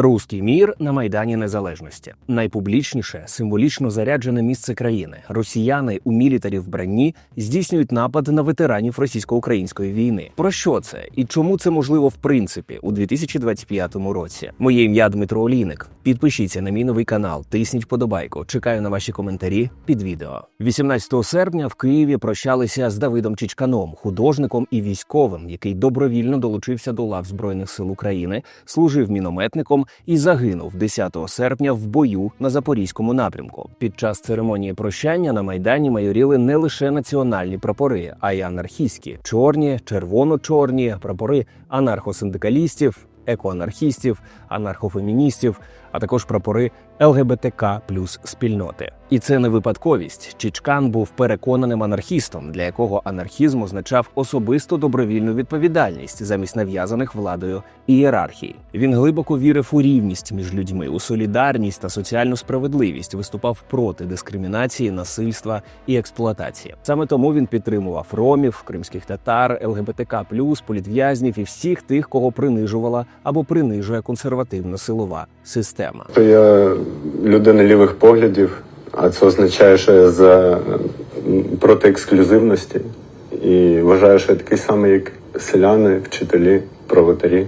Руський мір на майдані Незалежності найпублічніше символічно заряджене місце країни. Росіяни у мілітарі вбранні здійснюють напад на ветеранів російсько-української війни. Про що це і чому це можливо в принципі у 2025 році? Моє ім'я Дмитро Олійник. Підпишіться на мій новий канал, тисніть вподобайку. Чекаю на ваші коментарі під відео. 18 серпня в Києві прощалися з Давидом Чичканом, художником і військовим, який добровільно долучився до лав збройних сил України, служив мінометником і загинув 10 серпня в бою на запорізькому напрямку. Під час церемонії прощання на майдані майоріли не лише національні прапори, а й анархістські чорні, червоно-чорні прапори анархосиндикалістів, екоанархістів, анархофеміністів, а також прапори ЛГБТК плюс спільноти. І це не випадковість. Чичкан був переконаним анархістом, для якого анархізм означав особисту добровільну відповідальність замість нав'язаних владою ієрархій. Він глибоко вірив у рівність між людьми, у солідарність та соціальну справедливість, виступав проти дискримінації, насильства і експлуатації. Саме тому він підтримував ромів, кримських татар, ЛГБТК політв'язнів і всіх тих, кого принижувала або принижує консервативна силова система. То я людина лівих поглядів, а це означає, що я за проти ексклюзивності і вважаю, що я такий самий, як селяни, вчителі, правотарі.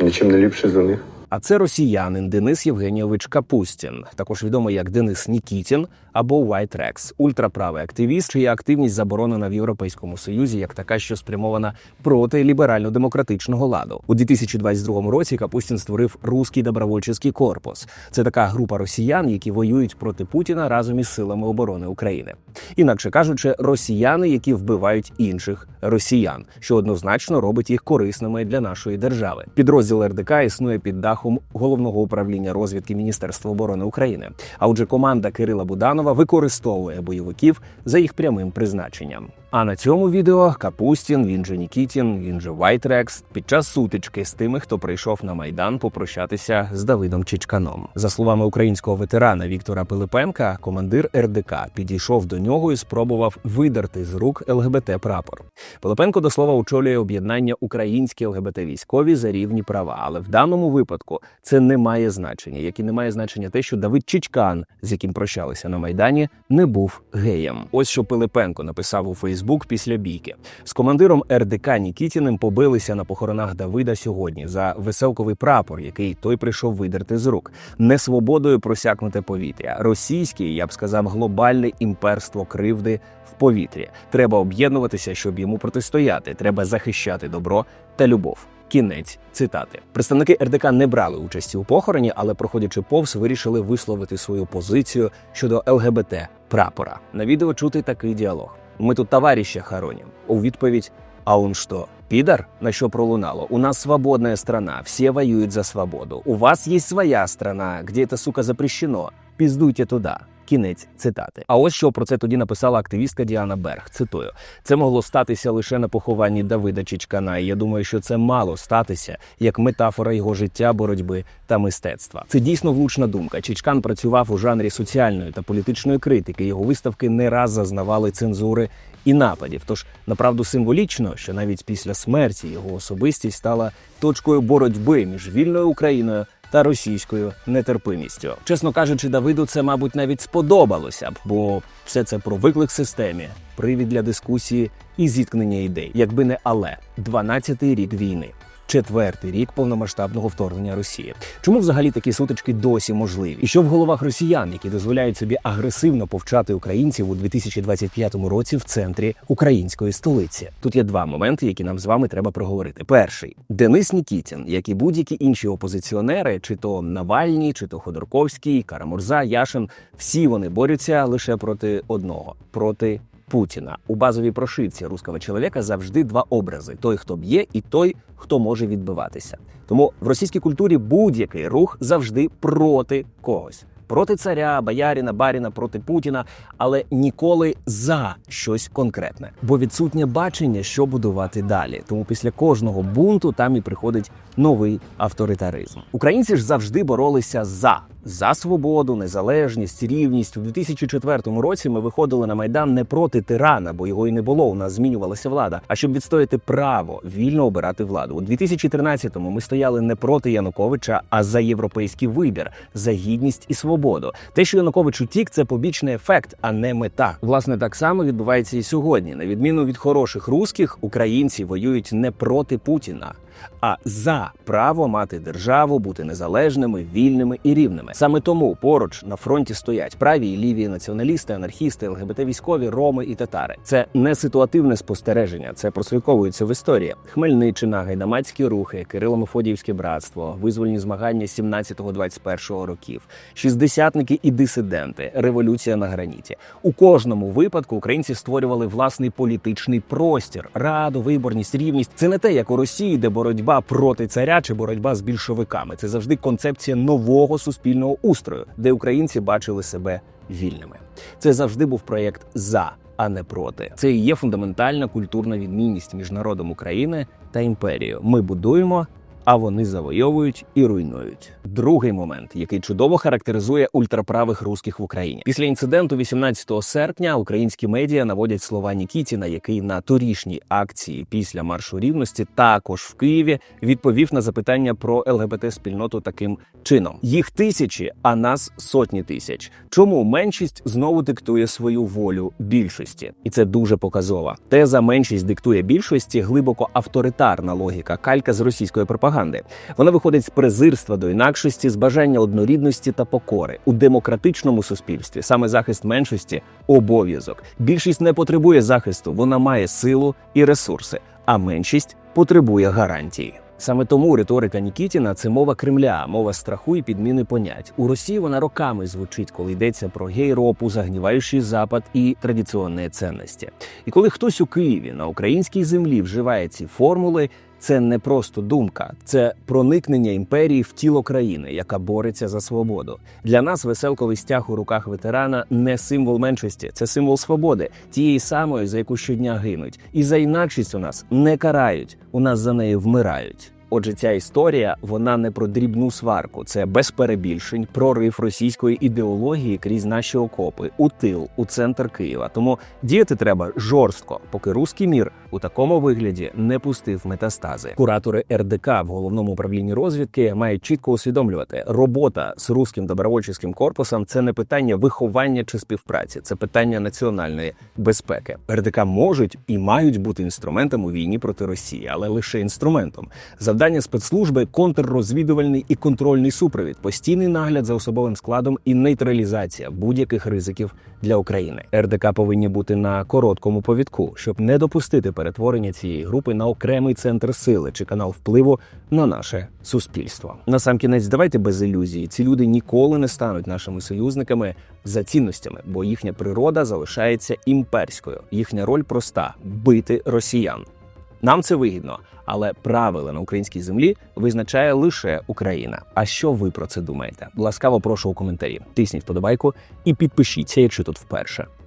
Нічим не ліпший за них. А це росіянин Денис Євгенійович Капустін, також відомий як Денис Нікітін або White Rex, ультраправий активіст, чия активність заборонена в Європейському Союзі як така, що спрямована проти ліберально-демократичного ладу. У 2022 році Капустін створив Руський добровольчий корпус. Це така група росіян, які воюють проти Путіна разом із силами оборони України. Інакше кажучи, росіяни, які вбивають інших росіян, що однозначно робить їх корисними для нашої держави. Підрозділ РДК існує під дахом головного управління розвідки Міністерства оборони України. А отже, команда Кирила Буданова використовує бойовиків за їх прямим призначенням. А на цьому відео Капустін, він же Нікітін, він же Вайтрекс під час сутички з тими, хто прийшов на майдан попрощатися з Давидом Чичканом. За словами українського ветерана Віктора Пилипенка, командир РДК підійшов до нього і спробував видерти з рук ЛГБТ прапор. Пилипенко до слова очолює об'єднання українські ЛГБТ військові за рівні права, але в даному випадку це не має значення, як і не має значення те, що Давид Чичкан, з яким прощалися на майдані, не був геєм. Ось що Пилипенко написав у Фейсбук після бійки. З командиром РДК Нікітіним побилися на похоронах Давида сьогодні за веселковий прапор, який той прийшов видерти з рук. Несвободою просякнуте повітря. Російський, я б сказав, глобальне імперство кривди в повітрі. Треба об'єднуватися, щоб йому протистояти. Треба захищати добро та любов. Кінець цитати. Представники РДК не брали участі у похороні, але, проходячи повз, вирішили висловити свою позицію щодо ЛГБТ прапора. На відео чути такий діалог. Ми тут товарища хороним. У відповідь: А он що, підар? На що пролунало? У нас свободная страна, всі воюють за свободу. У вас є своя страна, где це, сука, запрещено. Піздуйте туди. Кінець цитати. А ось що про це тоді написала активістка Діана Берг. Цитую: це могло статися лише на похованні Давида Чичкана. І я думаю, що це мало статися як метафора його життя, боротьби та мистецтва. Це дійсно влучна думка. Чичкан працював у жанрі соціальної та політичної критики. Його виставки не раз зазнавали цензури і нападів. Тож направду символічно, що навіть після смерті його особистість стала точкою боротьби між вільною Україною та російською нетерпимістю. Чесно кажучи, Давиду це, мабуть, навіть сподобалося б, бо все це про виклик системі, привід для дискусії і зіткнення ідей, якби не але 12-й рік війни. Четвертий рік повномасштабного вторгнення Росії. Чому взагалі такі сутички досі можливі? І що в головах росіян, які дозволяють собі агресивно повчати українців у 2025 році в центрі української столиці? Тут є два моменти, які нам з вами треба проговорити. Перший Денис Нікітін, як і будь-які інші опозиціонери, чи то Навальні, чи то Ходорковський, Карамурза, Яшин, всі вони борються лише проти одного проти. Путіна у базовій прошивці руского чоловіка завжди два образи: той, хто б'є, і той, хто може відбиватися. Тому в російській культурі будь-який рух завжди проти когось. Проти царя, бояріна, баріна, проти Путіна, але ніколи за щось конкретне, бо відсутнє бачення, що будувати далі. Тому після кожного бунту там і приходить новий авторитаризм. Українці ж завжди боролися за за свободу, незалежність, рівність. У 2004 році ми виходили на майдан не проти тирана, бо його і не було. У нас змінювалася влада, а щоб відстояти право вільно обирати владу. У 2013-му ми стояли не проти Януковича, а за європейський вибір, за гідність і свободу. Те, що Янукович утік, це побічний ефект, а не мета. Власне, так само відбувається і сьогодні. На відміну від хороших русських, українці воюють не проти Путіна. А за право мати державу, бути незалежними, вільними і рівними. Саме тому поруч на фронті стоять праві і ліві націоналісти, анархісти, ЛГБТ військові, роми і татари. Це не ситуативне спостереження, це прослідковується в історії. Хмельниччина, гайдамацькі рухи, Кирило-Мефодіївське братство, визвольні змагання 17-21 років, шістдесятники і дисиденти, революція на граніті. У кожному випадку українці створювали власний політичний простір, раду, виборність, рівність. Це не те, як у Росії, де боротьба проти царя чи боротьба з більшовиками. Це завжди концепція нового суспільного устрою, де українці бачили себе вільними. Це завжди був проєкт за. А не проти це і є фундаментальна культурна відмінність між народом України та імперією. Ми будуємо, а вони завойовують і руйнують. Другий момент, який чудово характеризує ультраправих русських в Україні. Після інциденту 18 серпня українські медіа наводять слова Нікітіна, який на торішній акції після маршу рівності також в Києві відповів на запитання про ЛГБТ спільноту таким чином: їх тисячі, а нас сотні тисяч. Чому меншість знову диктує свою волю більшості? І це дуже показово. Теза меншість диктує більшості глибоко авторитарна логіка калька з російської пропаганди. Вона виходить з презирства до інакшості, з бажання однорідності та покори у демократичному суспільстві. Саме захист меншості обов'язок. Більшість не потребує захисту, вона має силу і ресурси, а меншість потребує гарантії. Саме тому риторика Нікітіна це мова Кремля, мова страху і підміни понять. У Росії вона роками звучить, коли йдеться про гей-ропу, загніваючий запад і традиційні цінності. І коли хтось у Києві на українській землі вживає ці формули, це не просто думка, це проникнення імперії в тіло країни, яка бореться за свободу. Для нас веселковий стяг у руках ветерана не символ меншості, це символ свободи, тієї самої, за яку щодня гинуть. І за інакшість у нас не карають, у нас за нею вмирають. Отже, ця історія вона не про дрібну сварку, це без перебільшень, прорив російської ідеології крізь наші окопи, у тил, у центр Києва. Тому діяти треба жорстко, поки руський мір у такому вигляді не пустив метастази. Куратори РДК в головному управлінні розвідки мають чітко усвідомлювати, робота з руським добровольчим корпусом це не питання виховання чи співпраці, це питання національної безпеки. РДК можуть і мають бути інструментом у війні проти Росії, але лише інструментом. Завдання спецслужби контррозвідувальний і контрольний супровід, постійний нагляд за особовим складом і нейтралізація будь-яких ризиків для України. РДК повинні бути на короткому повідку, щоб не допустити перетворення цієї групи на окремий центр сили чи канал впливу на наше суспільство. Насамкінець, давайте без ілюзії. Ці люди ніколи не стануть нашими союзниками за цінностями, бо їхня природа залишається імперською. Їхня роль проста бити росіян. Нам це вигідно, але правила на українській землі визначає лише Україна. А що ви про це думаєте? Ласкаво прошу у коментарі. Тисніть вподобайку і підпишіться, якщо тут вперше.